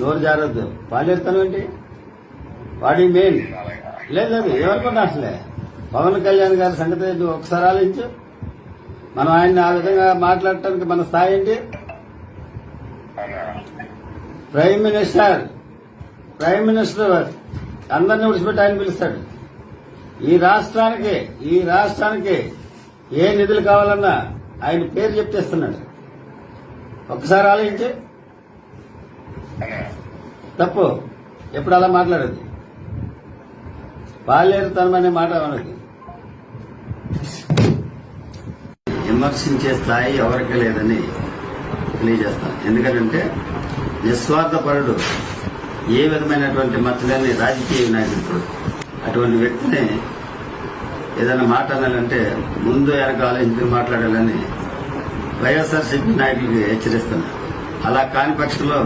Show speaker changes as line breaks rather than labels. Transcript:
నోరు జాగ్రత్త? పాలేస్తాను ఏంటి? వాడి మెయిన్ లేదు లేదు ఏమనుకున్నా అసలే పవన్ కళ్యాణ్ గారి సంగతి నువ్వు ఒకసారి ఆలోచించు. మనం ఆయన్ని ఆ విధంగా మాట్లాడటానికి మన స్థాయి ఏంటి? Prime minister. ప్రైమ్ మినిస్టర్ అందరిని విడిచిపెట్టి ఆయన పిలుస్తాడు. ఈ రాష్ట్రానికి ఈ రాష్ట్రానికి ఏ నిధులు కావాలన్నా ఆయన పేరు చెప్తేస్తున్నాడు ఒక్కసారి ఆలోచించి. తప్పు. ఎప్పుడు అలా మాట్లాడదు బాలేరు అనే మాట మనకి విమర్శించే స్థాయి ఎవరికి లేదని తెలియజేస్తాను ఎందుకంటే నిస్వార్థపరుడు ఏ విధమైనటువంటి మచ్చలేని రాజకీయ నాయకుడు అటువంటి వ్యక్తిని ఏదైనా మాట అనాలంటే ముందు వెనక ఆలోచించి మాట్లాడాలని వైఎస్ఆర్సీపీ నాయకులకి హెచ్చరిస్తున్నారు. అలా కాని పక్షంలో